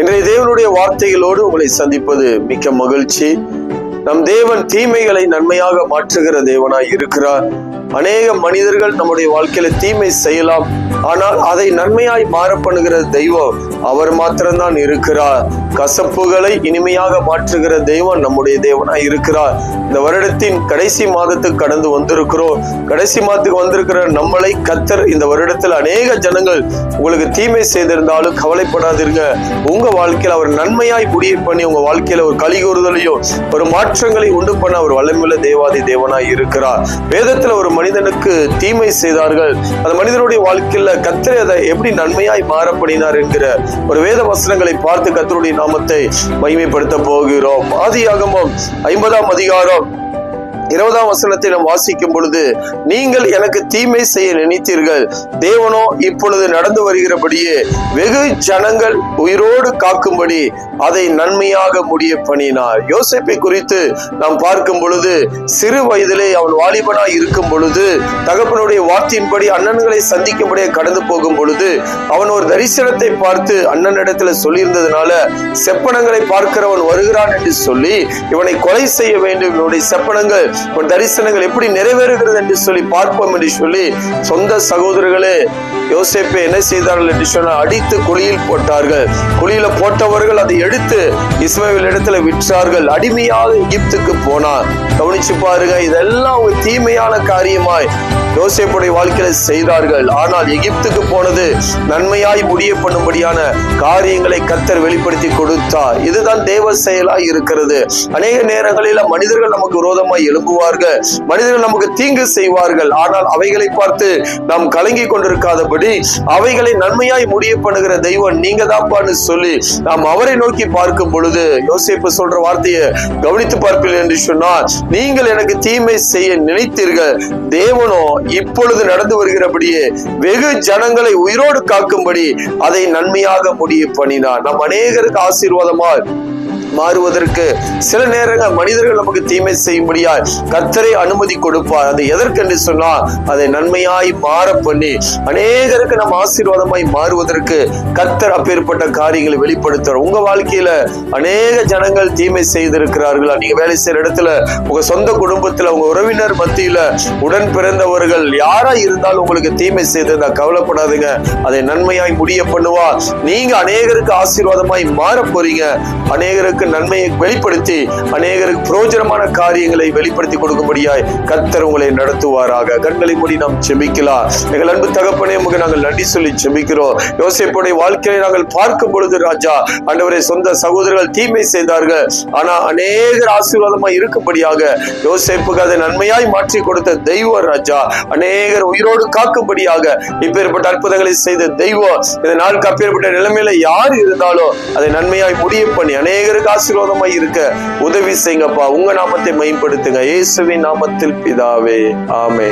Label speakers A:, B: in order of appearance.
A: இன்றைய தேவனுடைய வார்த்தைகளோடு உங்களை சந்திப்பது மிக்க மகிழ்ச்சி. நம் தேவன் தீமைகளை நன்மையாக மாற்றுகிற தேவனாய் இருக்கிறார். அநேக மனிதர்கள் நம்முடைய வாழ்க்கையில தீமை செய்யலாம். ஆனால் அதை நன்மையாய் மாற பண்ணுகிற தெய்வம் அவர் மாத்திரம்தான் இருக்கிறார். கசப்புகளை இனிமையாக மாற்றுகிற தெய்வம் நம்முடைய தேவனாய் இருக்கிறார். இந்த வருடத்தின் கடைசி மாதத்துக்கு கடந்து வந்திருக்கிறோம். கடைசி மாதத்துக்கு வந்திருக்கிற நம்மளை கத்தர் இந்த வருடத்தில் அநேக ஜனங்கள் உங்களுக்கு தீமை செய்திருந்தாலும் கவலைப்படாதீங்க. உங்க வாழ்க்கையில் அவர் நன்மையாய் முடிய பண்ணி உங்க வாழ்க்கையில ஒரு கலிகூறுதலையும் ஒரு மாற்றங்களை உண்டு பண்ண அவர் வல்லமுள்ள தேவாதி தேவனாய் இருக்கிறார். வேதத்துல ஒரு மனிதனுக்கு தீமை செய்தார்கள். அந்த மனிதனுடைய வாழ்க்கையில கத்திரை அதை எப்படி நன்மையாய் மாறப்படினார் என்கிற ஒரு வேத வசனங்களை பார்த்து கத்தருடைய நாமத்தை மகிமைப்படுத்த போகிறோம். ஆதியாகமம் ஐம்பதாம் அதிகாரம் இருபதாம் வசனத்தை நாம் வாசிக்கும் பொழுது நீங்கள் எனக்கு தீமை செய்ய நினைத்தீர்கள். தேவனோ இப்பொழுது நடந்து வருகிறபடியே வெகு ஜனங்கள் உயிரோடு காக்கும்படி அதை நன்மையாக முடிய பண்ணினார். யோசிப்பை குறித்து நாம் பார்க்கும் பொழுது சிறு வயதிலே அவன் வாலிபனாய் இருக்கும் பொழுது தகப்பனுடைய வார்த்தையின்படி அண்ணன்களை சந்திக்கும்படியே கடந்து போகும் பொழுது அவன் ஒரு தரிசனத்தை பார்த்து அண்ணனிடத்துல சொல்லியிருந்ததுனால செப்பனங்களை பார்க்கிறவன் வருகிறான் என்று சொல்லி இவனை கொலை செய்ய வேண்டும். இவனுடைய செப்பனங்கள் உன் தரிசனங்கள் எப்படி நிறைவேறுகிறது என்று சொல்லி பார்ப்போம் என்று சொல்லி சொந்த சகோதரர்களே யோசேப்பை என்ன செய்தார்கள் என்று சொன்னால் அடித்து குழியில் போட்டார்கள். குழியில போட்டவர்கள் அதை எடுத்து இஸ்மேல் இடத்துல விற்றார்கள். அடிமையாக எகிப்துக்கு போனார். கவனிச்சு பாருங்க இதெல்லாம் ஒரு தீமையான காரியமாய் யோசேப்புடைய வாழ்க்கையில செய்தார்கள். ஆனால் எகிப்துக்கு போனது நன்மையாய் முடிய பண்ணும்படியான காரியங்களை கத்தர் வெளிப்படுத்தி கொடுத்தார். இதுதான் தேவ செயலாய் இருக்கிறது. அநேக நேரங்களில் மனிதர்கள் நமக்கு விரோதமாய் விரும்புவார்கள் மனிதர்கள் நமக்கு தீங்கு செய்வார்கள். ஆனால் அவைகளை பார்த்து நாம் கலங்கி கொண்டிருக்காதபடி அவைகளை நன்மையாய் முடிய பண்ணுகிற தெய்வம் நீங்க தான்ப்பான்னு சொல்லி நாம் அவரை நோக்கி பார்க்கும் பொழுது யோசிப்பு சொல்ற வார்த்தையை கவனித்து பார்ப்பீர்கள் என்று சொன்னால் நீங்கள் எனக்கு தீமை செய்ய நினைத்தீர்கள். தேவனோ இப்பொழுது நடந்து வருகிறபடியே வெகு ஜனங்களை உயிரோடு காக்கும்படி அதை நன்மையாக முடிய பண்ணினார். நம் அநேகருக்கு ஆசீர்வாதமாய் மாறுவதற்கு சில நேரங்கள் மனிதர்கள் நமக்கு தீமை செய்யும்படியாய் கத்தரை அனுமதி கொடுப்பார். அது எதற்கென்று சொன்னால் அதை நன்மையாய் மாற பண்ணி அநேகருக்கு நம்ம ஆசீர்வாதமாய் மாறுவதற்கு கத்தர் அப்பேற்பட்ட காரியங்களை வெளிப்படுத்துறார் உங்க வாழ்க்கையில அநேக ஜனங்கள் தீமை செய்திருக்கிறார்களா? நீங்க வேலை செய்யற இடத்துல உங்க சொந்த குடும்பத்துல உங்க உறவினர் மத்தியில உடன் பிறந்தவர்கள் யாரா இருந்தாலும் உங்களுக்கு தீமை செய்திருந்தா கவலைப்படாதுங்க. அதை நன்மையாய் முடிய பண்ணுவா. நீங்க அநேகருக்கு ஆசீர்வாதமாய் மாற போறீங்க. அநேகருக்கு நன்மையை வெளிப்படுத்தி அநேகருக்கு பிரயோஜனமான காரியங்களை வெளிப்படுத்தி கொடுக்கும்படியாய் கத்தர் உங்களை நடத்துவாராக. கண்களை மூடி நாம் செபிக்கலாம். எங்கள் அன்பு தகப்பனே உமக்கு நாங்கள் நன்றி சொல்லி செபிக்கிறோம். யோசிப்புடைய வாழ்க்கையை நாங்கள் பார்க்கும் பொழுது ராஜா அண்டவரை சொந்த சகோதரர்கள் தீமை செய்தார்கள். ஆனா அநேகர் ஆசீர்வாதமாய் இருக்கும்படியாக யோசிப்புக்கு அதை நன்மையாய் மாற்றி கொடுத்த தெய்வம் ராஜா. அநேகர் உயிரோடு காக்கும்படியாக இப்பேற்பட்ட அற்புதங்களை செய்த தெய்வம். இந்த நாளுக்கு அப்பேற்பட்ட நிலைமையில யார் இருந்தாலும் அதை நன்மையாய் முடியும் பண்ணி அநேகருக்கு ஆசீர்வாதமாய் இருக்க உதவி செய்யுங்கப்பா. உங்க நாமத்தை மேம்படுத்துங்க இயேசுவின் நாமத்தில் பிதாவே. ஆமே